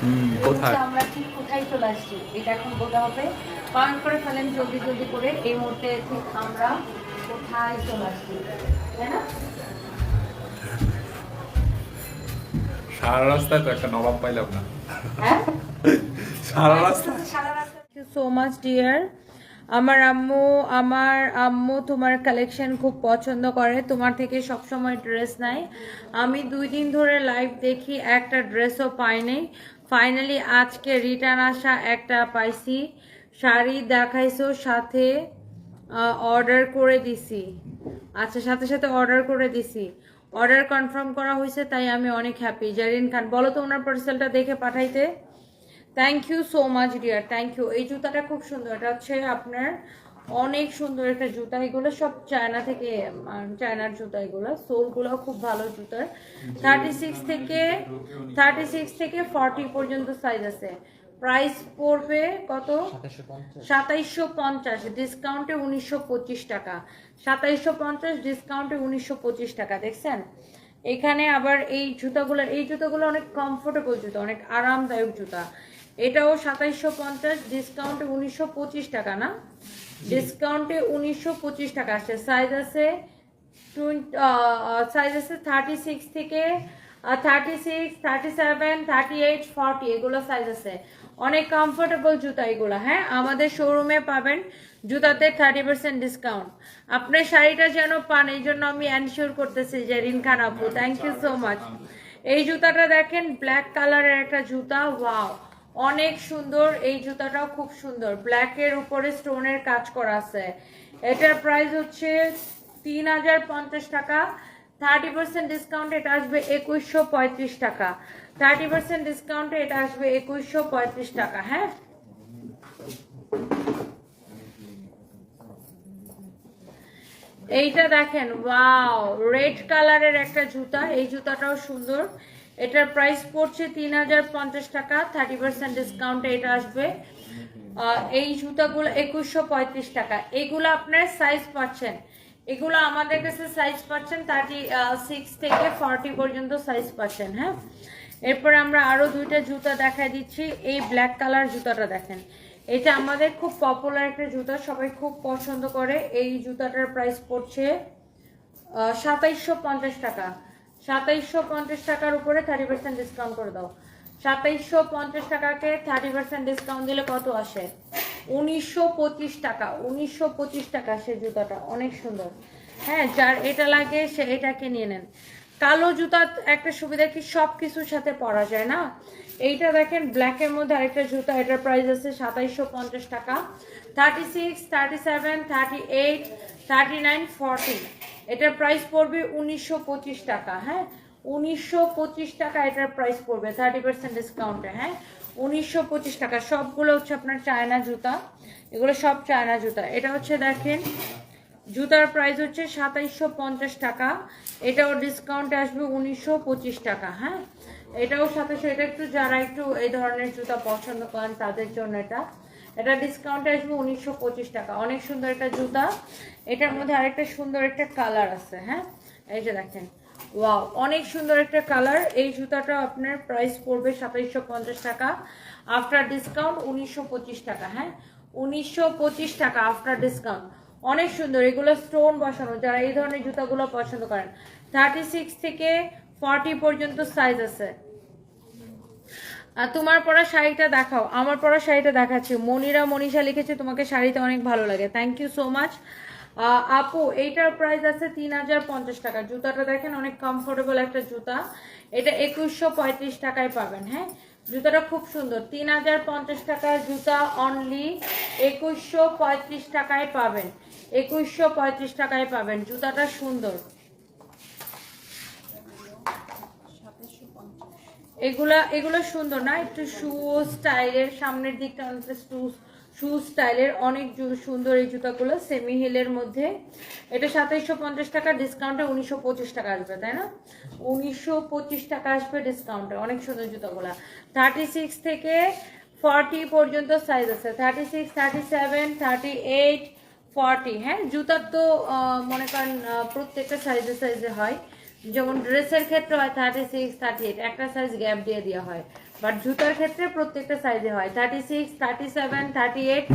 হুম, এই কোথায়? আমরা ঠিক কোথায় চলে আসছি? এটা এখন বলতে হবে। কমেন্ট করে ফেলেন জলদি জলদি করে। এই মুহূর্তে ঠিক আমরা কোথায় চলে আসছি? তাই না? সারা রাস্তায় তো একটা নবাব পাইলাম না। হ্যাঁ? সারা রাস্তা সারা রাস্তা সো মাচ ডিয়ার আমার আম্মু আমার আম্মু তোমার কালেকশন খুব পছন্দ করে। তোমার থেকে সবসময় ড্রেস নাই আমি দুই দিন ধরে লাইভ দেখি একটা ড্রেসও পাইনি ফাইনালি আজকে রিটার্ন আসা একটা পাইছি। শাড়ি দেখাইছো, সাথে অর্ডার করে দিছি। আচ্ছা সাথে সাথে অর্ডার করে দিছি। অর্ডার কনফার্ম করা হয়েছে, তাই আমি অনেক হ্যাপি জারিন খান বলো তো ওনার পার্সেলটা দেখে পাঠাইতে। Thank you so much dear thank you এই জুতাটা খুব সুন্দর। এটা হচ্ছে আপনার অনেক সুন্দর একটা জুতা এগুলো সব চায়না থেকে চায়নার জুতা এগুলো। সোল সোলগুলো খুব ভালো জুতার। থার্টি সিক্স থেকে থার্টি সিক্স থেকে ফর্টি পর্যন্ত সাইজ আছে। প্রাইস পড়বে কত? সাতাইশশো পঞ্চাশ। ডিসকাউন্টে উনিশশো পঁচিশ টাকা। সাতাইশশো পঞ্চাশ ডিসকাউন্টে উনিশশো পঁচিশ টাকা দেখছেন? এখানে আবার এই জুতাগুলো এই জুতাগুলো অনেক কমফোর্টেবল জুতা অনেক আরামদায়ক জুতা। এটাও সাতাইশশো পঞ্চাশ ডিসকাউন্টে উনিশশো পঁচিশ টাকা না? ডিসকাউন্টে উনিশশো পঁচিশ টাকা আসছে। সাইজ আছে সাইজ আছে থার্টি সিক্স থেকে thirty six thirty seven thirty eight forty এগুলো সাইজ আছে। অনেক কমফোর্টেবল জুতা এগুলো হ্যাঁ? আমাদের শোরুমে পাবেন জুতাতে থার্টি পার্সেন্ট ডিসকাউন্ট আপনার শাড়িটা যেন পান, এই জন্য আমি এনশিওর করতেছি যে রিন খান আপু থ্যাংক ইউ সো মাচ এই জুতাটা দেখেন ব্ল্যাক কালারের একটা জুতা ওয়াও অনেক সুন্দর, এই জুতাটাও খুব সুন্দর। ব্ল্যাকের উপরে স্টোনের কাজ করা আছে। এটার প্রাইস হচ্ছে তিন হাজার পঞ্চাশ টাকা। থার্টি পার্সেন্ট ডিসকাউন্ট এটা আসবে একুশশো পঁয়ত্রিশ টাকা। থার্টি পার্সেন্ট ডিসকাউন্টে এটা আসবে একুশশো পঁয়ত্রিশ টাকা হ্যাঁ? এইটা দেখেন ওয়াও রেড কালারের একটা জুতা, এই জুতাটাও সুন্দর। এটার প্রাইস পড়ছে তিন হাজার পঞ্চাশ টাকা থার্টি পার্সেন্ট ডিসকাউন্টে এটা আসবে। এই জুতাগুলো একুশশো পঁয়ত্রিশ টাকা। এগুলো আপনার সাইজ পাচ্ছেন। এগুলো আমাদের কাছে সাইজ পাচ্ছেন থার্টি সিক্স থেকে ফর্টি পর্যন্ত সাইজ পাচ্ছেন হ্যাঁ? এরপর আমরা আরও দুইটা জুতা দেখাই দিচ্ছি। এই ব্ল্যাক কালার জুতাটা দেখেন। এটা আমাদের খুব পপুলার একটা জুতা, সবাই খুব পছন্দ করে। এই জুতাটার প্রাইস পড়ছে সাতাইশশো টাকা। সাতাইশশো পঞ্চাশ টাকার উপরে থার্টি পার্সেন্ট ডিসকাউন্ট করে দাও। সাতাইশশো পঞ্চাশ টাকাকে থার্টি পার্সেন্ট ডিসকাউন্ট দিলে কত আসে? উনিশশো পঁচিশ টাকা, উনিশশো পঁচিশ টাকা সে জুতাটা, অনেক সুন্দর। হ্যাঁ যার এটা লাগে সে এটাকে নিয়ে নেন। কালো জুতা একটা সুবিধা কি সব কিছুর সাথে পরা যায় না? এইটা দেখেন ব্ল্যাকের মধ্যে আরেকটা জুতা, এটার প্রাইস আছে সাতাইশশো পঞ্চাশ টাকা। Thirty six thirty seven thirty eight thirty nine forty এটার প্রাইস পড়বে উনিশশো পঁচিশ টাকা হ্যাঁ? উনিশশো পঁচিশ টাকা এটার প্রাইস পড়বে থার্টি পার্সেন্ট ডিসকাউন্টে হ্যাঁ? উনিশশো পঁচিশ টাকা, সবগুলো হচ্ছে আপনার চায়না জুতা। এগুলো সব চায়না জুতা। এটা হচ্ছে দেখেন, জুতার প্রাইস হচ্ছে সাতাইশশো পঞ্চাশ টাকা। এটাও ডিসকাউন্টে আসবে উনিশশো পঁচিশ টাকা হ্যাঁ? এটাও সাতাশশো এটা একটু যারা একটু এই ধরনের জুতা পছন্দ করেন, তাদের জন্য এটা। এটা ডিসকাউন্টে আসবে উনিশশো পঁচিশ টাকা। অনেক সুন্দর একটা জুতা। এটার মধ্যে আরেকটা সুন্দর একটা কালার আছে হ্যাঁ? এই যে দেখেন। ওয়াও অনেক সুন্দর একটা কালার এই জুতাটা আপনার প্রাইস পড়বে সাতাইশশো টাকা। আফটার ডিসকাউন্ট উনিশশো পঁচিশ টাকা হ্যাঁ? উনিশশো পঁচিশ টাকা আফটার ডিসকাউন্ট অনেক সুন্দর। এগুলো স্টোন বসানো। যারা এই ধরনের জুতাগুলো পছন্দ করেন থার্টি সিক্স থেকে ফর্টি পর্যন্ত সাইজ আছে। তোমার পরা শাড়িটা দেখাও। আমার পরা শাড়িটা দেখাচ্ছি। মনিরা মনীষা লিখেছে, তোমাকে শাড়িতে অনেক ভালো লাগে। থ্যাংক ইউ সো মাচ আপু, এইটার প্রাইস আছে তিন হাজার পঞ্চাশ টাকা। জুতাটা দেখেন, অনেক কমফোর্টেবল একটা জুতা। এটা একুশশো পঁয়ত্রিশ টাকায় পাবেন হ্যাঁ? জুতাটা খুব সুন্দর। তিন হাজার পঞ্চাশ টাকার জুতা অনলি একুশশো পঁয়ত্রিশ টাকায় পাবেন। একুশশো পঁয়ত্রিশ টাকায় পাবেন। জুতাটা সুন্দর। এগুলা, এগুলো সুন্দর না? একটু শু স্টাইলের সামনের দিকটা অনেকটা শু স্টাইলের অনেক সুন্দর এই জুতাগুলো সেমি হিলের মধ্যে। এটা সাতাইশশো পঞ্চাশ টাকা ডিসকাউন্টে উনিশশো পঁচিশ টাকা আসবে, তাই না? উনিশশো পঁচিশ টাকা আসবে ডিসকাউন্টে, অনেক সুন্দর জুতাগুলা। থার্টি সিক্স থেকে ফর্টি পর্যন্ত সাইজ আছে। Thirty six thirty seven thirty eight forty হ্যাঁ? জুতার তো মনে করেন প্রত্যেকটা সাইজে সাইজে হয়। যেমন ড্রেসের ক্ষেত্রে হয় থার্টি সিক্স থার্টি এইট একটা সাইজ গ্যাপ দিয়ে দেওয়া হয়। বাট জুতার ক্ষেত্রে প্রত্যেকটা সাইজে হয়। Thirty six thirty seven thirty eight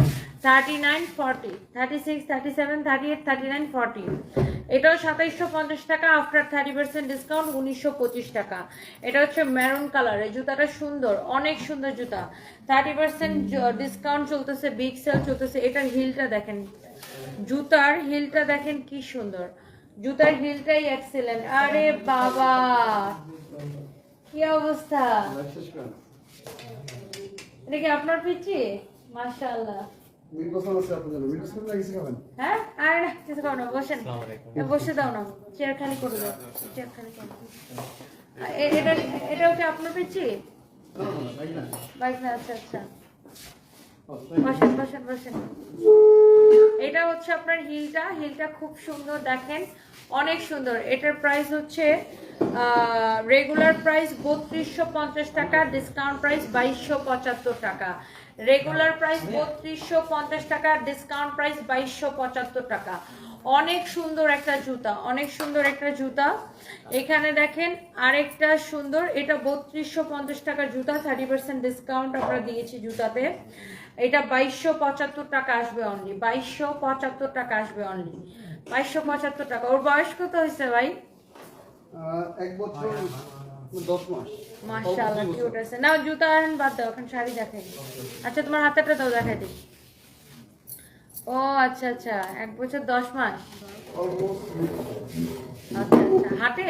thirty nine forty thirty six thirty seven thirty eight thirty nine forty এটাও সাতাইশশো পঞ্চাশ টাকা আফটার থার্টি পার্সেন্ট ডিসকাউন্ট উনিশশো পঁচিশ টাকা। এটা হচ্ছে মেরুন কালার এই জুতাটা সুন্দর, অনেক সুন্দর জুতা। থার্টি পার্সেন্ট ডিসকাউন্ট চলতেছে বিগ সেল চলতেছে। এটার হিলটা দেখেন। জুতার হিলটা দেখেন কি সুন্দর। জুতার হিলটাই এক্সেলেন্ট আরে বাবা কি অবস্থা? এটা কি আপনার পিচি মাশাআল্লাহ। হ্যাঁ? আর কিছু করো না বসেন। বসে দাও না চেয়ার খালি করে দাও চেয়ার খালি করে এটা এটা হচ্ছে আপনার পিচি না না না তাই না। বাইক না আচ্ছা আচ্ছা? এটা হচ্ছে আপনার হিলটা। হিলটা খুব সুন্দর, দেখেন। অনেক সুন্দর। এটার প্রাইস হচ্ছে রেগুলার প্রাইস বত্রিশশো পঞ্চাশ টাকা ডিসকাউন্ট প্রাইস বাইশশো পঁচাত্তর টাকা। রেগুলার প্রাইস বত্রিশশো পঞ্চাশ টাকা ডিসকাউন্ট প্রাইস বাইশশো পঁচাত্তর টাকা। অনেক সুন্দর একটা জুতা, অনেক সুন্দর একটা জুতা। এখানে দেখেন আরেকটা সুন্দর, এটা বত্রিশশো পঞ্চাশ টাকার জুতা থার্টি পার্সেন্ট ডিসকাউন্ট আমরা দিয়েছি জুতাতে। এটা বাইশশো পঁচাত্তর টাকা আসবে অনলি বাইশশো পঁচাত্তর টাকা আসবে অনলি বাইশশো পঁচাত্তর টাকা ওর বয়স কত হয়েছে ভাই? এক বছর মাশাআল্লাহ কিউট আছে নাও জুতা আন বাদ দাও এখন শাড়ি দেখাই আচ্ছা তোমার হাতেটা দাও দেখাই দিই। ও আচ্ছা আচ্ছা এক বছর দশ মাস। আচ্ছা আচ্ছা হাটে?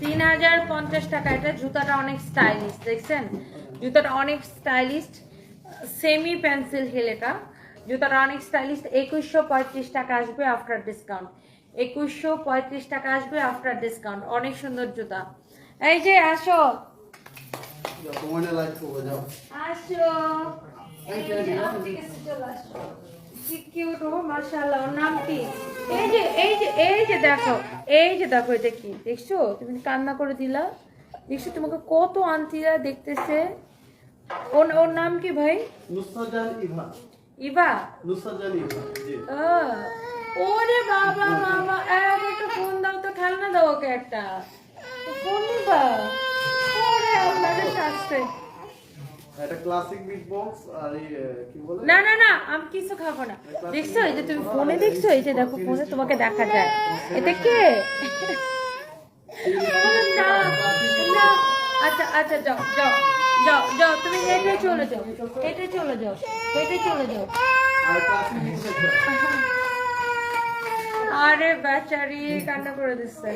তিন হাজার পঞ্চাশ টাকা এটা জুতাটা অনেক স্টাইলিশ দেখছেন? জুতাটা অনেক স্টাইলিশ সেমি পেন্সিল হিল এটা জুতাটা অনেক স্টাইলিশ একুশশো পঁয়ত্রিশ টাকা আসবে আফটার ডিসকাউন্ট একুশশো পঁয়ত্রিশ টাকা আসবে আফটার ডিসকাউন্ট অনেক সুন্দর জুতা। এই যে আসো। আসো। এই যে আপনি কাছে চলে আসো। কি কিউট ও মাশাআল্লাহ ওর নাম কি? এই যে এই যে এই যে দেখো এই যে দেখো এটা কি? দেখছ? তুমি কান্না করে দিলা? দেখছ তোমাকে কত আন্টিরা দেখতেছে? ওর ওর নাম কি ভাই? নুসরাজান ইভা। ইভা? নুসরাজান ইভা জি। ওরে বাবা বাবা। এক একটা ফোন দাও তো খেলনা দাও ওকে একটা। ফোন নিবা ওরে আপনাদের শাস্তে একটা ক্লাসিক বিট বক্স আর কি বলে? না না না আমি কিছু খাব না। দেখছ এই যে তুমি ফোনে দেখছ? এই যে দেখো ফোনে তোমাকে দেখা যায়। এটা কে। আচ্ছা আচ্ছা যাও যাও। যাও যাও তুমি হেঁটে চলে যাও হেঁটে চলে যাও হেঁটে চলে যাও। আর বেচারি কান্না করে দিচ্ছে।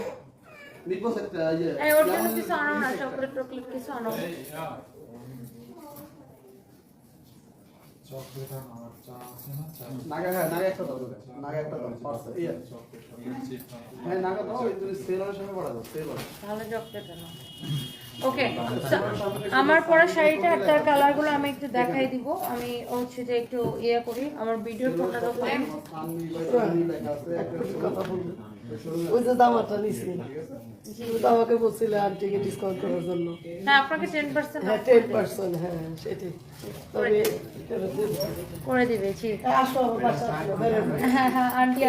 ওর জন্য কিছু আনো না চকলেট টকলেট কিছু আনো। নাগা হ্যাঁ তাহলে চকলেট আনো। ওকে আমার পরা শাড়িটা আর তার কালারগুলো আমি একটু দেখাই দিব। আমি হচ্ছে যে একটু ইয়ে করি আমার ভিডিও ফোনটা দেখলাম সামনে বাইরে লেখা আছে একটা কথা বলব ওই যে দামাটা নিছি। আমাকে বলছিলে আন্টিকে ডিসকাউন্ট করার জন্য। হ্যাঁ আপনাকে টেন পার্সেন্ট হ্যাঁ টেন পার্সেন্ট হ্যাঁ সেটাই। তবে করে দিবে হ্যাঁ, আসো। হ্যাঁ হ্যাঁ আন্টি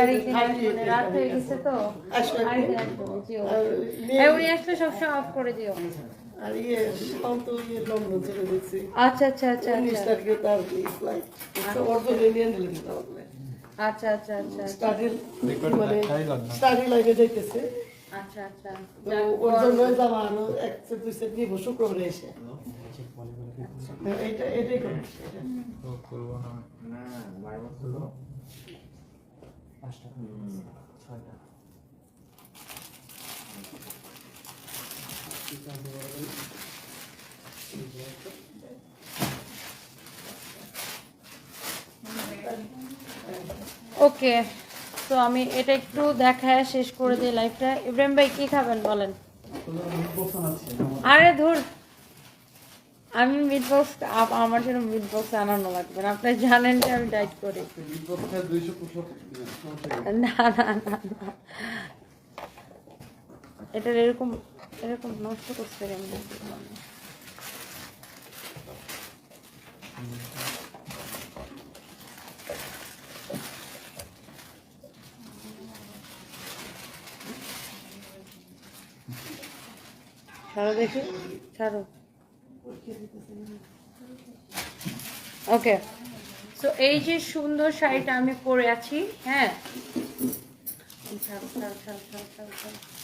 রাত হয়ে গেছে তো। একদিন। আর উনি আসলে সবসময় অফ করে দিও। আর ইয়ে তো ইয়ে লন্ডন আচ্ছা আচ্ছা আচ্ছা উনিশ আচ্ছা তারিখে তার ফ্লাইট ওর জন্য আচ্ছা আচ্ছা আচ্ছা স্টাডি মানে স্টাডি লাইফে যাইতেছে। আচ্ছা আচ্ছা। ওর জন্য যাওয়া আরও এক সেট দুই সেট শুক্রবারে এসে। এইটা এটাই এটা। ওকে তো আমি এটা একটু দেখায় শেষ করে দিই লাইফটা ইব্রাহিম ভাই, কি খাবেন বলেন? আরে ধুর, আমি মিট বক্স আমার জন্য মিট বক্স আনানো লাগবে আপনি জানেন যে আমি ডাইট করি। বিট বক্সে 200 পুশ না না না না। এটা এরকম এরকম নষ্ট করতে কেন ছাড়ো ওকে এই যে সুন্দর শাড়িটা আমি পরে আছি হ্যাঁ? ছাড়ো, ছাড়ো, ছাড়ো, ছাড়ো, ছাড়ো,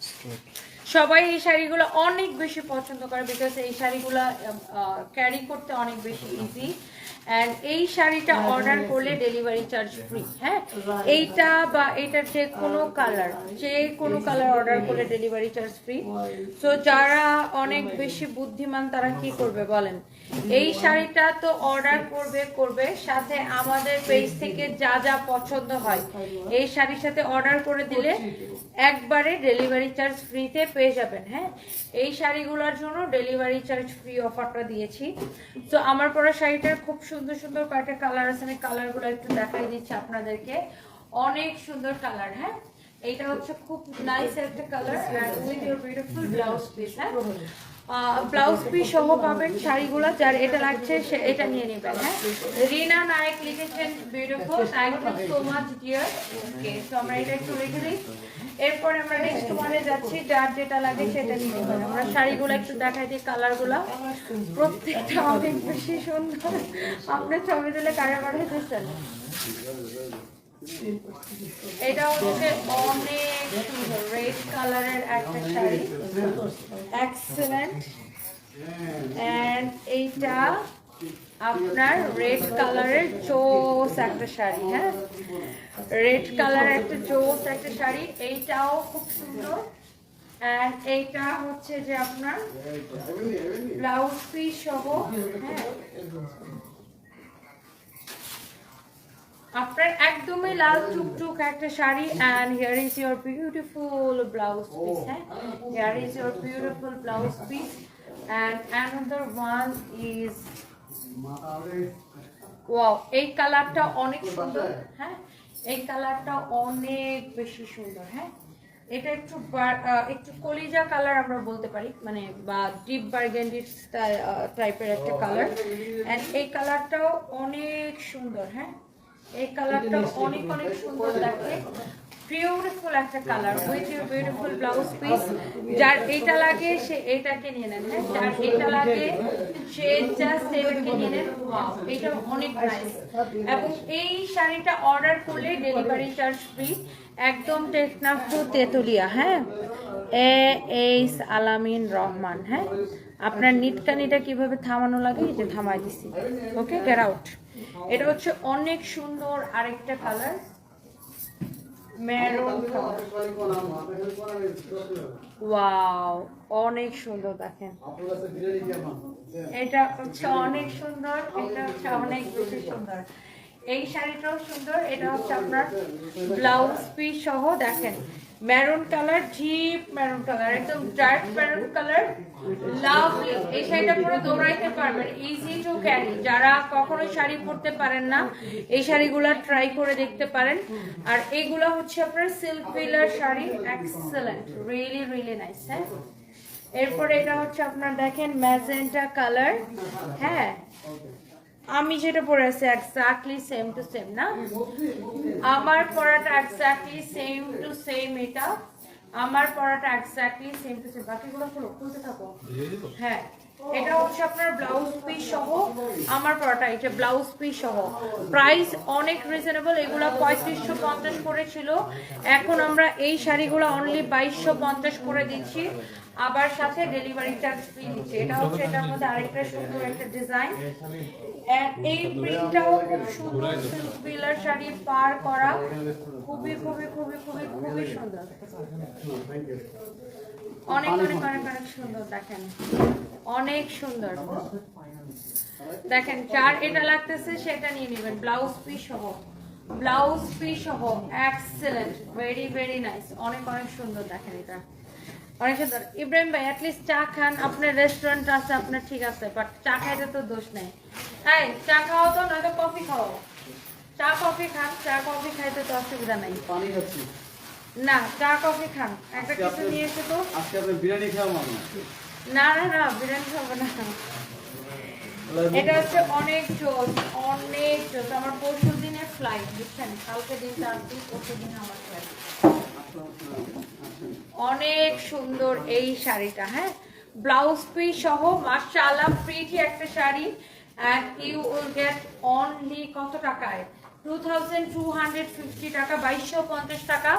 ছাড়ো। সবাই এই শাড়িগুলো অনেক বেশি পছন্দ করে বিকজ এই শাড়িগুলো ক্যারি করতে অনেক বেশি ইজি অ্যান্ড এই শাড়িটা অর্ডার করলে ডেলিভারি চার্জ ফ্রি হ্যাঁ? এইটা বা এটার যে কোনো কালার যে কোনো কালার অর্ডার করলে ডেলিভারি চার্জ ফ্রি সো যারা অনেক বেশি বুদ্ধিমান তারা কি করবে বলেন? এই শাড়িটা তো অর্ডার করবে করবে সাথে আমাদের পেজ থেকে যা যা পছন্দ হয় এই শাড়ির সাথে অর্ডার করে দিলে একবারে ডেলিভারি চার্জ ফ্রিতে পেয়ে যাবেন হ্যাঁ? এই শাড়িগুলোর জন্য ডেলিভারি চার্জ ফ্রি অফারটা দিয়েছি। তো আমার পরা শাড়িটার খুব সুন্দর সুন্দর কয়েকটা কালার আছে, আমি কালারগুলো একটু দেখাই দিচ্ছি আপনাদেরকে। অনেক সুন্দর কালার হ্যাঁ? এটা হচ্ছে খুব নাইস একটা colour with your beautiful blouse piece হ্যাঁ? ব্লাউজ পিস সহ পাবেন শাড়িগুলো, যার এটা লাগছে, সে এটা নিয়ে নেবেন হ্যাঁ? রিনা নায়ক লিখেছেন beautiful thank you so much dear okay তো আমরা এটা একটু রেখে দিই। এরপরে আমরা নেক্সট ওয়ানে যাচ্ছি, যার যেটা লাগে সেটা নিয়ে নেবেন। আমরা শাড়িগুলো একটু দেখাই দিই কালারগুলো প্রত্যেকটা অনেক বেশি সুন্দর। আপনি ছবি দিলে কারে পাঠাইতেছেন এটা হচ্ছে অনেক রেড কালারের একটা শাড়ি। এক্সেলেন্ট এন্ড এইটা আপনার রেড কালারের জোস একটা শাড়ি হ্যাঁ? রেড কালারের একটা জোস একটা শাড়ি। এইটাও খুব সুন্দর। এন্ড এইটা হচ্ছে যে আপনার ব্লাউজ পিস সহ হ্যাঁ? আপনার একদমই লাল টুকটুক একটা sari and here is your beautiful blouse piece হ্যাঁ? Here is your beautiful blouse piece and another one is wow এই কালারটা অনেক সুন্দর হ্যাঁ? এই কালারটা অনেক বেশি সুন্দর হ্যাঁ? এটা একটু একটু কলিজা কালার আমরা বলতে পারি মানে বা ডিপ বার্গেন্ডি টাইপের একটা কালার এন্ড এই কালারটাও অনেক সুন্দর হ্যাঁ? এই কালারটা অনেক অনেক সুন্দর দেখে। বিউটিফুল একটা colour with your beautiful blouse piece যার এটা লাগে, সে এটাকে নিয়ে নেন হ্যাঁ? যার এটা লাগে, সে জাস্ট এটাকে নিয়ে নেন। এটা অনেক নাইস এবং এই শাড়িটা অর্ডার করলে ডেলিভারি চার্জ ফ্রি একদম টেকনাফ টু তেতুলিয়া হ্যাঁ? এ এইস আলামিন রহমান হ্যাঁ? আপনার নিটকানিটা কীভাবে থামানো লাগে যে থামাই দিছি। ওকে গেট আউট এটা হচ্ছে অনেক সুন্দর আরেকটা কালার ওয়াও অনেক সুন্দর দেখেন। এটা হচ্ছে অনেক সুন্দর, এটা হচ্ছে অনেক বেশি সুন্দর। এই শাড়িটাও সুন্দর, এটা হচ্ছে আপনার ব্লাউজ পিস সহ দেখেন। Maroon colour zip maroon colour একদম ডার্ক মেরুন কালার লাভলি এই শাড়িটা পরে দৌড়াইতে পারবেন ইজি টু ক্যারি যারা কখনো শাড়ি পরতে পারেন না, এই শাড়িগুলো ট্রাই করে দেখতে পারেন, আর এগুলো হচ্ছে আপনার silk pillar sari excellent really really nice হ্যাঁ? এরপরে এটা হচ্ছে আপনার দেখেন ম্যাজেন্টা কালার হ্যাঁ? আমি যেটা পরে আছি এক্স্যাক্টলি সেম টু সেম না? আমার পড়াটা এক্স্যাক্টলি সেম টু সেম এটা। আমার পড়াটা এক্স্যাক্টলি সেম টু সেম বাকিগুলো খুলো খুলতে থাকো। হ্যাঁ এটা হচ্ছে আপনার ব্লাউজ পিস সহ আমার পড়াটা এটা ব্লাউজ পিস সহ। প্রাইস অনেক রিজনেবল এগুলো পঁয়ত্রিশশো পঞ্চাশ করে ছিল এখন আমরা এই শাড়িগুলো অনলি বাইশশো পঞ্চাশ করে দিচ্ছি। আবার সাথে ডেলিভারি চার্জ ফ্রি দিচ্ছি। এটা হচ্ছে এটার মধ্যে আরেকটা সুন্দর একটা ডিজাইন এই প্রিন্টটাও খুব সুন্দর সিল্ক পিলার শাড়ি পার করা। খুবই খুবই খুবই খুবই খুবই সুন্দর। অনেক অনেক অনেক অনেক সুন্দর, দেখেন। অনেক সুন্দর। দেখেন, যার এটা লাগতেছে সেটা নিয়ে নেবেন। ব্লাউজ পিস সহ। ব্লাউজ পিস সহ। এক্সেলেন্ট ভেরি ভেরি নাইস অনেক অনেক সুন্দর, দেখেন এটা। অনেক সুন্দর ইব্রাহিম ভাই অ্যাটলিস্ট চা খান। আপনার রেস্টুরেন্ট আছে আপনার ঠিক আছে বাট চা খাইতে তো দোষ নেই। এই চা খাও তো নয়তো কফি খাও। চা কফি খান চা কফি খাইতে তো অসুবিধা নাই। পানি খাচ্ছি। না চা কফি খান। একটা কিছু নিয়ে এসে তো। আজকে আপনি বিরিয়ানি খাওয়া মানো? না না না বিরিয়ানি খাব না। এটা হচ্ছে অনেক জোস অনেক জোস। আমার পরশু দিনের ফ্লাইট বুঝছেন? কালকে দিন দিন পরশু দিন আমার ফ্লাইট অনেক সুন্দর এই শাড়িটা হ্যাঁ? ব্লাউজ পিস সহ মার্শাল প্রিটি একটা sari. And you will get only কত টাকায়? 2250 টাকা 2250 টাকা।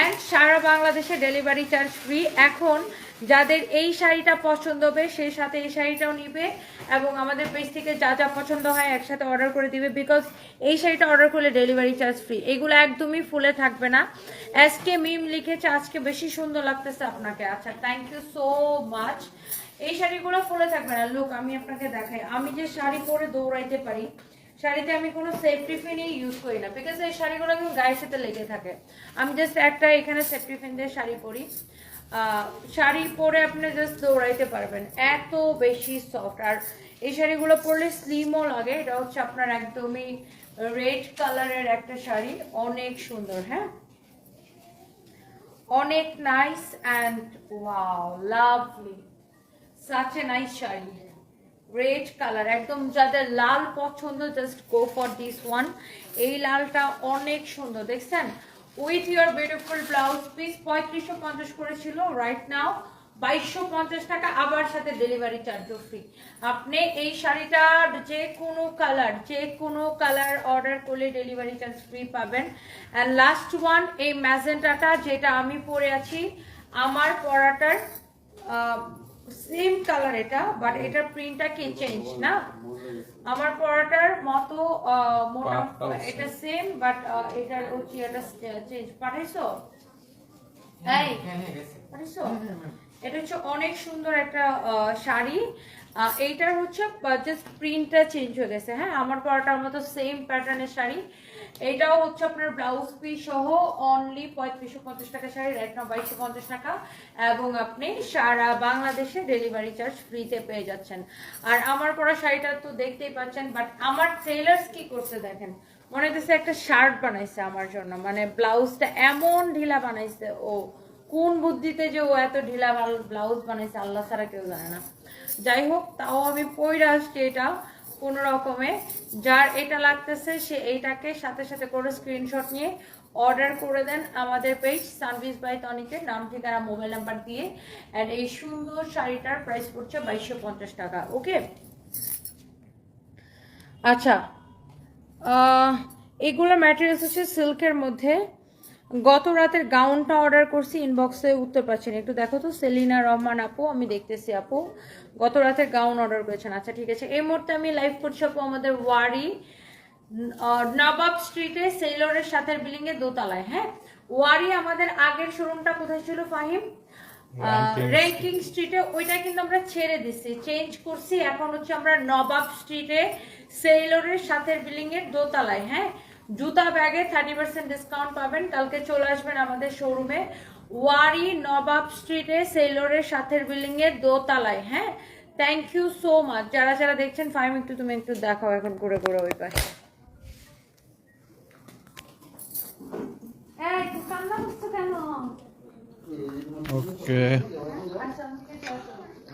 And সারা বাংলাদেশে ডেলিভারি চার্জ ফ্রি এখন যাদের এই শাড়িটা পছন্দ হবে সেই সাথে এই শাড়িটাও নিবে এবং আমাদের পেজ থেকে যা যা পছন্দ হয় একসাথে অর্ডার করে দিবে বিকজ এই শাড়িটা অর্ডার করলে ডেলিভারি চার্জ ফ্রি এগুলো একদমই ফুলে থাকবে না। আজকে মিম লিখেছে, আজকে বেশি সুন্দর লাগতেছে আপনাকে। আচ্ছা থ্যাংক ইউ সো মাচ এই শাড়িগুলো ফুলে থাকবে না। লুক আমি আপনাকে দেখাই। আমি যে শাড়ি পরে দৌড়াইতে পারি শাড়িতে আমি কোনো সেফটি ফিনই ইউজ করি না বিকজ এই শাড়িগুলো কিন্তু গায়ের সাথে লেগে থাকে। আমি জাস্ট একটা এখানে সেফটি ফিন দিয়ে শাড়ি পরি। শাড়ি পরে আপনি জাস্ট দৌড়াইতে পারবেন। এত বেশি সফট আর এই শাড়িগুলো পরলে স্লিমও লাগে। এটা হচ্ছে আপনার একদমই রেড কালারের একটা শাড়ি। অনেক সুন্দর হ্যাঁ? অনেক nice and wow lovely such a nice sari. Red colour একদম যাদের লাল পছন্দ just go for this one এই লালটা অনেক সুন্দর, দেখছেন? With your beautiful blouse piece পঁয়ত্রিশশো পঞ্চাশ করেছিল রাইট নাও বাইশশো পঞ্চাশ টাকা, আবার সাথে ডেলিভারি চার্জও ফ্রি আপনি এই শাড়িটার যে কোনো কালার যে কোনো কালার অর্ডার করলে ডেলিভারি চার্জ ফ্রি পাবেন. অ্যান্ড লাস্ট ওয়ান এই ম্যাজেন্টাটা যেটা আমি পরে আছি, আমার পরাটার সেম কালার এটা বাট এটার প্রিন্টটা কি চেঞ্জ না? আমার পরাটার মতো মোটা এটা সেম বাট এটার হচ্ছে এটা চেঞ্জ পাঠাইছো? এই পাঠাইছো? এটা হচ্ছে অনেক সুন্দর একটা শাড়ি। এইটার হচ্ছে জাস্ট প্রিন্টটা চেঞ্জ হয়ে গেছে। হ্যাঁ আমার পরাটার মতো সেম প্যাটার্নের শাড়ি। এটাও হচ্ছে আপনার ব্লাউজ পিস সহ অনলি পঁয়ত্রিশশো পঞ্চাশ টাকা শাড়ি রেট না বাইশশো পঞ্চাশ টাকা। এবং আপনি সারা বাংলাদেশে ডেলিভারি চার্জ ফ্রিতে পেয়ে যাচ্ছেন। আর আমার পরা শাড়িটা তো দেখতেই পাচ্ছেন বাট আমার ট্রেলার্স কি করছে দেখেন। মনে হচ্ছে একটা শার্ট বানাইছে আমার জন্য। মানে ব্লাউজটা এমন ঢিলা বানাইছে, ও কোন বুদ্ধিতে যে ও এত ঢিলা ব্লাউজ বানাইছে, আল্লাহ ছাড়া কেউ জানে না। যাই হোক, তাও আমি পইরা আসছি এটা। কোনো রকমে যার এটা লাগতেছে, সে এইটাকে সাথে সাথে করে স্ক্রিনশট নিয়ে অর্ডার করে দেন আমাদের পেজ সার্ভিস বাই টনিকের নাম, ঠিকানা মোবাইল নাম্বার দিয়ে। অ্যান্ড এই সুন্দর শাড়িটার প্রাইস পড়ছে বাইশশো পঞ্চাশ টাকা ওকে আচ্ছা এগুলো ম্যাটেরিয়ালস হচ্ছে সিল্কের মধ্যে। গত রাতের গাউনটা অর্ডার করছি ইনবক্সে উত্তর পাচ্ছেন একটু দেখো তো, সেলিনা রহমান আপু, আমি দেখতেছি আপু। গত রাতের গাউন অর্ডার করেছেন। আচ্ছা ঠিক আছে। এই মুহূর্তে আমি লাইভ করছি আপু আমাদের ওয়ারি নবাব স্ট্রিটে সেলরের সাথে বিল্ডিং এর দোতলায় হ্যাঁ? ওয়ারি আমাদের আগের শোরুমটা কোথায় ছিল ফাহিম? র্যাঙ্কিং স্ট্রিটে ওইটা কিন্তু আমরা ছেড়ে দিছি চেঞ্জ করছি। এখন হচ্ছে আমরা নবাব স্ট্রিটে সেলরের সাথে বিল্ডিং এর দোতলায় হ্যাঁ? জুতা ব্যাগে থার্টি পার্সেন্ট ডিসকাউন্ট পাবেন। কালকে চলে আসবেন আমাদের শোরুমে ওয়ারি নবাব স্ট্রিটে সেলোরের সাথের বিল্ডিং এর দোতলায় হ্যাঁ থ্যাংক ইউ সো মাচ যারা যারা দেখছেন ফাইম একটু তুমি একটু দেখাও এখন ঘুরে করে ওই পাশে? ওকে আচ্ছা।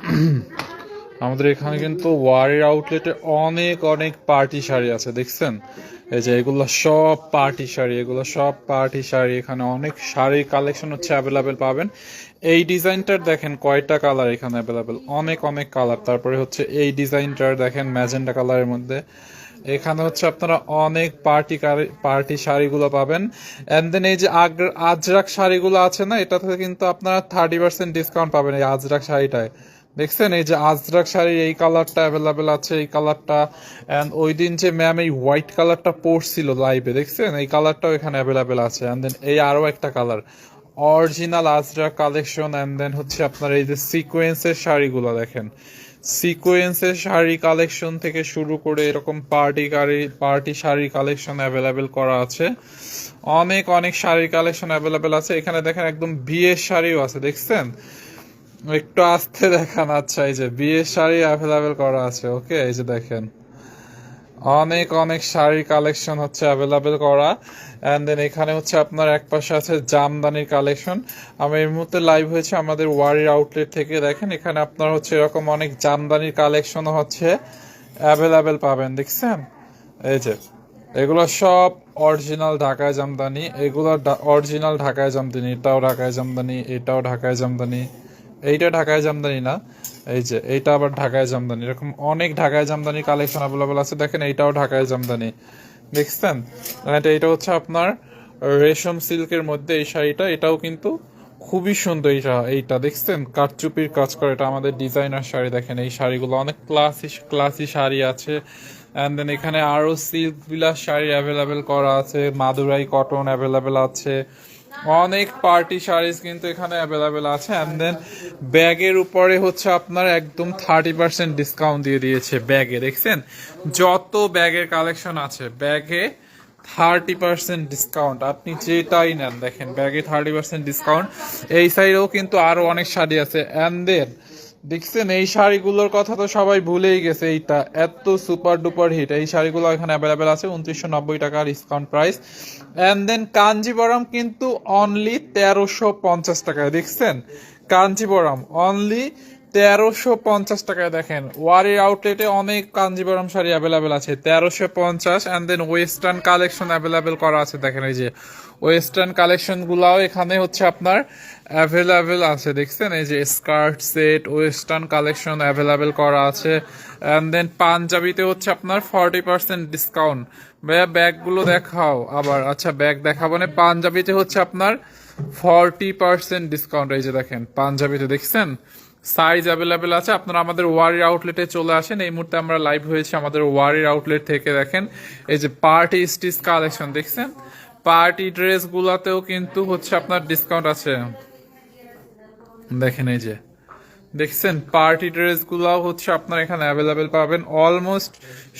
আমাদের এখানে কিন্তু ওয়ারের আউটলেটে অনেক অনেক পার্টি শাড়ি আছে, দেখছেন? এই যে এগুলো সব পার্টি শাড়ি, এগুলো সব পার্টি শাড়ি, এখানে অনেক শাড়ির কালেকশন হচ্ছে অ্যাভেলেবেল পাবেন। এই ডিজাইনটার দেখেন কয়টা কালার এখানে অ্যাভেলেবেল অনেক অনেক কালার তারপরে হচ্ছে এই ডিজাইনটার দেখেন ম্যাজেন্ডা কালারের মধ্যে। এখানে হচ্ছে আপনারা অনেক পার্টি পার্টি শাড়িগুলো পাবেন। এন্ড দেন এই যে আজরাক শাড়িগুলো আছে না, এটাতে কিন্তু আপনারা থার্টি পার্সেন্ট ডিসকাউন্ট পাবেন এই আজরাক শাড়িটায়। দেখছেন, এই যে আজরাক শাড়ির এই কালারটা অ্যাভেলেবেল আছে, এই কালারটা অ্যান্ড ওই দিন যে ম্যাম এই হোয়াইট কালারটা পরছিল লাইভে দেখছেন? এই কালারটাও এখানে অ্যাভেলেবেল আছে অ্যান্ড দেন এই আরও একটা colour original ajrakh collection and then হচ্ছে আপনার এই যে সিকোয়েন্সের শাড়িগুলো দেখেন। সিকোয়েন্সের শাড়ি কালেকশন থেকে শুরু করে এরকম পার্টি গাড়ি পার্টি শাড়ি কালেকশন অ্যাভেলেবেল করা আছে। অনেক অনেক শাড়ির কালেকশন অ্যাভেলেবেল আছে। এখানে দেখেন একদম বিয়ের শাড়িও আছে, দেখছেন? একটু আস্তে দেখান আচ্ছা এই যে বিয়ের শাড়ি অ্যাভেলেবেল করা আছে ওকে এই যে দেখেন। অনেক অনেক শাড়ির কালেকশন হচ্ছে অ্যাভেলেবেল করা। অ্যান্ড দেন এখানে হচ্ছে আপনার এক পাশে আছে জামদানির কালেকশন আমি এই মুহূর্তে লাইভ হয়েছে আমাদের ওয়ারির আউটলেট থেকে। দেখেন, এখানে আপনার হচ্ছে এরকম অনেক জামদানির কালেকশনও হচ্ছে অ্যাভেলেবেল পাবেন, দেখছেন? এই যে, এগুলো সব অরিজিনাল ঢাকায় জামদানি। এগুলো অরিজিনাল ঢাকায় জামদানি, এটাও ঢাকায় জামদানি, এটাও ঢাকায় জামদানি। এইটা ঢাকায় জামদানি না। এই যে, এইটা আবার ঢাকায় জামদানি। এরকম অনেক ঢাকায় জামদানি কালেকশন অ্যাভেলেবেল আছে। দেখেন, এইটাও ঢাকায় জামদানি। দেখছেন? এটা হচ্ছে আপনার রেশম সিল্কের মধ্যে এই শাড়িটা। এটাও কিন্তু খুবই সুন্দর এইটা এইটা। দেখছেন? কাঠচুপির কাজ করে। এটা আমাদের ডিজাইনার শাড়ি। দেখেন, এই শাড়িগুলো অনেক ক্লাসি ক্লাসি শাড়ি আছে। অ্যান্ড দেন এখানে আরও সিল্ক বিলাস শাড়ি অ্যাভেলেবেল করা আছে। মাদুরাই কটন অ্যাভেলেবেল আছে। অনেক পার্টি শাড়িজ কিন্তু এখানে অ্যাভেলেবেল আছে। অ্যান্ড দেন ব্যাগের উপরে হচ্ছে আপনার একদম থার্টি পার্সেন্ট ডিসকাউন্ট দিয়ে দিয়েছে ব্যাগে, দেখছেন? যত ব্যাগের কালেকশন আছে, ব্যাগে থার্টি পার্সেন্ট ডিসকাউন্ট আপনি যেটাই নেন, দেখেন, ব্যাগে থার্টি পার্সেন্ট ডিসকাউন্ট এই সাইডেও কিন্তু আরও অনেক শাড়ি আছে। অ্যান্ড দেন দেখছেন, এই শাড়িগুলোর কথা তো সবাই ভুলেই গেছে এইটা। এত সুপার ডুপার হিট এই শাড়িগুলো এখানে অ্যাভেলেবেল আছে, উনত্রিশশো নব্বই টাকার discount price and then Kanjeevaram কিন্তু অনলি তেরোশো পঞ্চাশ টাকায়। দেখছেন? কাঞ্জিবরম অনলি তেরোশো পঞ্চাশ টাকায় দেখেন। ওয়ারি আউটলেটে অনেক কাঞ্জিবরম শাড়ি অ্যাভেলেবেল আছে, তেরোশো পঞ্চাশ। And then western collection available করা আছে, দেখেন এই যে। ওয়েস্টার্ন কালেকশন গুলাও এখানে হচ্ছে আপনার অ্যাভেলেবেল আছে, দেখছেন? এই যে skirt set western collection available করা আছে। অ্যান্ড দেন পাঞ্জাবিতে হচ্ছে আপনার ফর্টি পার্সেন্ট ডিসকাউন্ট ভাইয়া, ব্যাগগুলো দেখাও আবার। আচ্ছা ব্যাগ দেখাবো না। পাঞ্জাবিতে হচ্ছে আপনার ফর্টি পার্সেন্ট ডিসকাউন্ট এই যে দেখেন, পাঞ্জাবিতে, দেখছেন? সাইজ অ্যাভেলেবেল আছে। আপনারা আমাদের ওয়ারির আউটলেটে চলে আসেন। এই মুহূর্তে আমরা লাইভ হয়েছি আমাদের ওয়ারির আউটলেট থেকে দেখেন। এই যে পার্টি স্টিচ কালেকশন, দেখছেন? পার্টি ড্রেস গুলাতেও কিন্তু হচ্ছে আপনার ডিসকাউন্ট আছে। দেখেন এই যে। দেখছেন পার্টি ড্রেস গুলাও হচ্ছে আপনার এখানে অ্যাভেলেবেল পাবেন। অলমোস্ট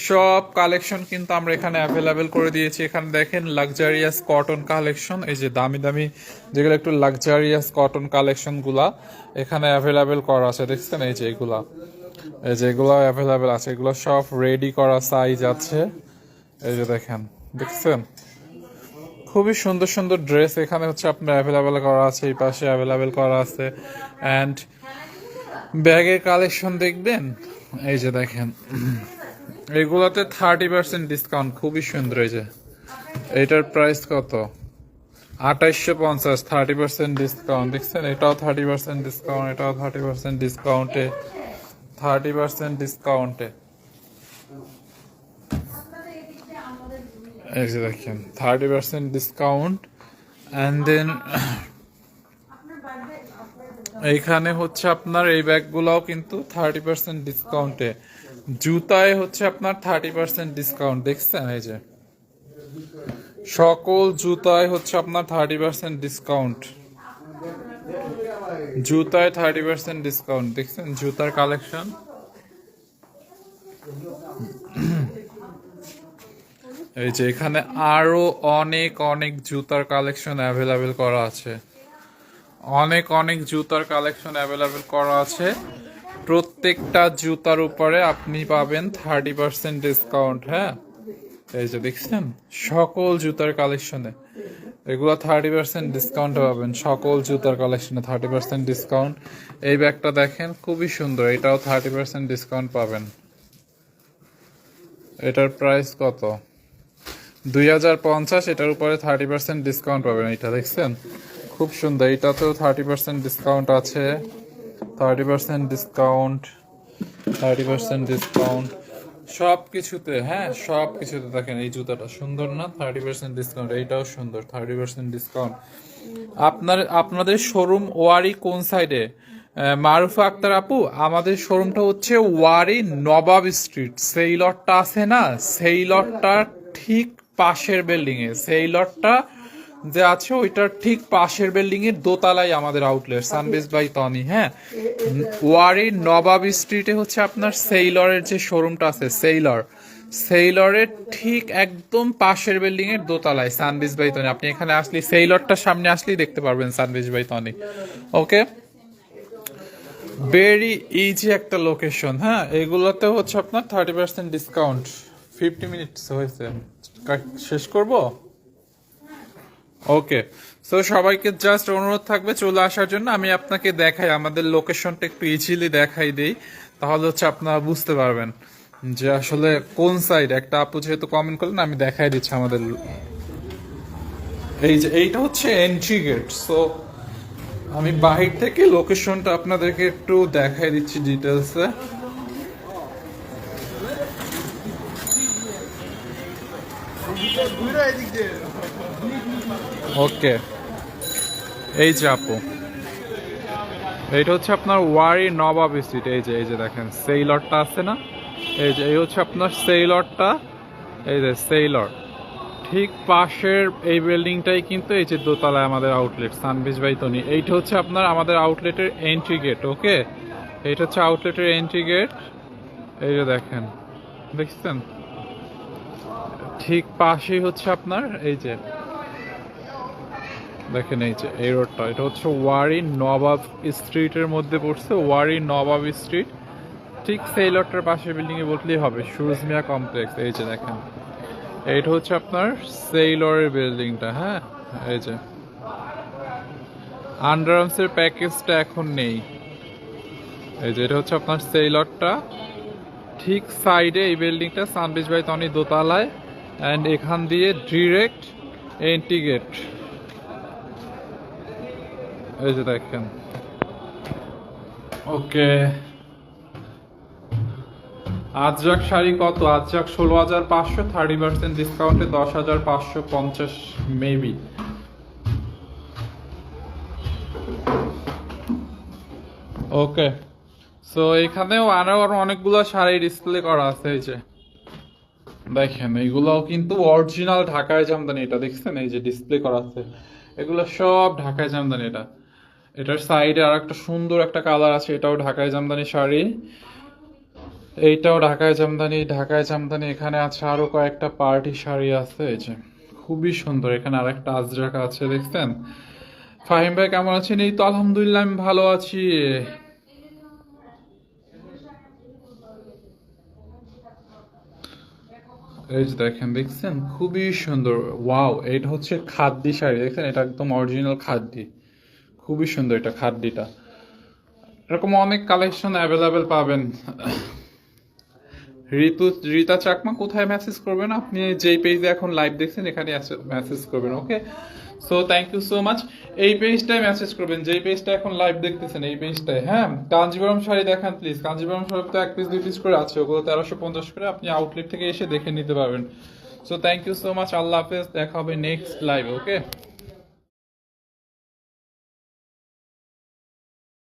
সব কালেকশন কিন্তু আমরা এখানে অ্যাভেলেবেল করে দিয়েছি। এখানে দেখেন লাক্সারিয়াস কটন কালেকশন এই যে দামি দামি যেগুলো একটু লাক্সারিয়াস কটন কালেকশনগুলা এখানে অ্যাভেলেবেল করা আছে। দেখছেন, এই যে এগুলা। এই যে এগুলো অ্যাভেলেবেল আছে। এগুলো সব রেডি করা সাইজ আছে। এই যে দেখেন, দেখছেন? খুবই সুন্দর সুন্দর ড্রেস এখানে হচ্ছে আপনার অ্যাভেলেবেল করা আছে, এই পাশে অ্যাভেলেবেল করা আছে। অ্যান্ড ব্যাগের কালেকশন দেখবেন? এই যে দেখেন। এগুলোতে থার্টি পার্সেন্ট ডিসকাউন্ট খুবই সুন্দর এই যে। এইটার প্রাইস কত? আঠাইশশো পঞ্চাশ থার্টি পার্সেন্ট ডিসকাউন্ট দেখছেন? এটাও থার্টি পার্সেন্ট ডিসকাউন্ট এটাও থার্টি পার্সেন্ট ডিসকাউন্টে থার্টি পার্সেন্ট ডিসকাউন্টে এই যে দেখেন thirty percent discount and then এইখানে হচ্ছে আপনার এই ব্যাগগুলোও কিন্তু থার্টি পার্সেন্ট ডিসকাউন্টে জুতায় হচ্ছে আপনার থার্টি পার্সেন্ট ডিসকাউন্ট দেখছেন এই যে? সকল জুতায় হচ্ছে আপনার থার্টি পার্সেন্ট ডিসকাউন্ট জুতায় থার্টি পার্সেন্ট ডিসকাউন্ট দেখছেন? জুতার কালেকশন এই যে এখানে আরও অনেক অনেক জুতার কালেকশন অ্যাভেলেবেল করা আছে। অনেক অনেক জুতার কালেকশন অ্যাভেলেবেল করা আছে। প্রত্যেকটা জুতার উপরে আপনি পাবেন থার্টি পার্সেন্ট ডিসকাউন্ট হ্যাঁ? এই যে দেখছেন? সকল জুতার কালেকশনে এগুলো থার্টি পার্সেন্ট ডিসকাউন্ট পাবেন। সকল জুতার কালেকশনে থার্টি পার্সেন্ট ডিসকাউন্ট এই ব্যাগটা দেখেন, খুবই সুন্দর। এটাও থার্টি পার্সেন্ট ডিসকাউন্ট পাবেন। এটার প্রাইস কত? দুই হাজার পঞ্চাশ, এটার উপরে থার্টি পার্সেন্ট ডিসকাউন্ট পাবেন। এটা দেখছেন? খুব সুন্দর। এটাতেও থার্টি পার্সেন্ট ডিসকাউন্ট আছে। Thirty percent discount thirty percent discount সব কিছুতে হ্যাঁ সব কিছুতে দেখেন এই জুতাটা সুন্দর না? থার্টি পার্সেন্ট ডিসকাউন্ট এইটাও সুন্দর থার্টি পার্সেন্ট ডিসকাউন্ট আপনার, আপনাদের শোরুম ওয়ারি কোন সাইডে মারুফা আক্তার আপু, আমাদের শোরুমটা হচ্ছে ওয়ারি নবাব স্ট্রিট সেই লটটা আছে না? সেই লটটা ঠিক পাশের বিল্ডিং এ। সেই লটটা যে আছে ওইটার ঠিক পাশের বিল্ডিং এর দোতলায় আমাদের আউটলেট সানবেস বাই টনি হ্যাঁ? ওয়ারি নবাব স্ট্রিটে হচ্ছে আপনার সেইলরের যে শোরুমটা আছে সেইলর সেইলরের ঠিক একদম পাশের বিল্ডিং এর দোতলায় সানবিজ বাই টনি আপনি এখানে আসলে সেইলরটার সামনে আসলেই দেখতে পারবেন সানবিজ by Tony okay very easy একটা লোকেশন হ্যাঁ? এগুলোতে হচ্ছে আপনার thirty percent discount fifty minutes হয়েছে। শেষ করব? ওকে সো সবাইকে জাস্ট অনুরোধ থাকবে চলে আসার জন্য। আমি আপনাকে দেখাই, আমাদের লোকেশনটা একটু ইজিলি দেখাই দেই। তাহলে হচ্ছে আপনারা বুঝতে পারবেন যে আসলে কোন সাইড একটা আপু যেহেতু কমেন্ট করলেন, আমি দেখাই দিচ্ছি আমাদের এই যে, এইটা হচ্ছে এন্ট্রি গেট সো আমি বাহির থেকে লোকেশনটা আপনাদেরকে একটু দেখাই দিচ্ছি ডিটেলসে ওকে। এই যে আপু। এইটা হচ্ছে আপনার ওয়ারি নবাব স্ট্রিট এই যে এই যে দেখেন সেই লটটা আছে না? এই যে, এই হচ্ছে আপনার সেই লটটা এই যে সেই লট ঠিক পাশের এই বিল্ডিংটাই কিন্তু এই যে দোতলায় আমাদের আউটলেট সানবিজ বাই তনি এইটা হচ্ছে আপনার আমাদের আউটলেটের এন্ট্রি গেট ওকে এইটা হচ্ছে আউটলেটের এন্ট্রি গেট এই যে দেখেন, দেখছেন? ঠিক পাশেই হচ্ছে আপনার, এই যে, দেখেন এই যে, এই রোডটা, এটা হচ্ছে ওয়ারি নবাব স্ট্রিটের মধ্যে পড়ছে, ওয়ারি নবাব স্ট্রিট। ঠিক সেই লটটার পাশের বিল্ডিং এ বললেই হবে, সুরজ মিয়া কমপ্লেক্স, এই যে দেখেন। এইটা হচ্ছে আপনার সেইলরের বিল্ডিংটা হ্যাঁ এই যে। আন্ডারআর্মসের প্যাকেজটা এখন নেই। এই যে, এটা হচ্ছে আপনার সেইলরটা ঠিক সাইডে এই বিল্ডিংটা, সানবিজ বাই তনি দোতলায়। অ্যান্ড এখান দিয়ে ডিরেক্ট এন্ট্রি গেট এই যে দেখেন। ওকে। আজরাক শাড়ি কত? আজরাক ষোলো হাজার পাঁচশো থার্টি পার্সেন্ট ডিসকাউন্টে দশ হাজার পাঁচশো পঞ্চাশ মেবি ওকে। সো এখানেও আরও আরও অনেকগুলো শাড়ি ডিসপ্লে করা আছে, এই যে। দেখেন এইগুলোও কিন্তু অরিজিনাল ঢাকায় জামদানি এটা, দেখছেন? এই যে ডিসপ্লে করা আছে। এগুলো সব ঢাকায় জামদানি এটা। এটার সাইডে আর একটা সুন্দর একটা কালার আছে, এটাও ঢাকায় জামদানি শাড়ি। এইটাও ঢাকায় জামদানি ঢাকায় জামদানি। এখানে আছে আরও কয়েকটা পার্টি শাড়ি আছে, এই যে। খুবই সুন্দর। এখানে আর একটা আজরাকা আছে, দেখছেন? ফাহিম ভাই কেমন আছেন? এই তো আলহামদুলিল্লাহ, আমি ভালো আছি। এই যে দেখেন, দেখছেন? খুবই সুন্দর। ওয়াও, এটা হচ্ছে খাদ্যি শাড়ি। দেখছেন এটা একদম অরিজিনাল খাদ্যি। খুবই সুন্দর এটা খাদ্যিটা। এরকম অনেক কালেকশন অ্যাভেলেবেল পাবেন। ঋতু, রীতা চাকমা, কোথায় মেসেজ করবেন? আপনি যেই পেজে এখন লাইভ দেখছেন এখানে মেসেজ করবেন okay so thank you so much এই পেজটায় মেসেজ করবেন। যেই পেজটা এখন লাইভ দেখতেছেন, এই পেজটায় হ্যাঁ? কাঞ্জিবরম শাড়ি দেখান প্লিজ কাঞ্জিবরম শাড়ি তো এক পিস দুই পিস করে আছে। ওগুলো তেরোশো পঞ্চাশ করে আপনি আউটলেট থেকে এসে দেখে নিতে পারবেন। So thank you so much আল্লাহ হাফেজ। দেখা হবে নেক্সট লাইভ ওকে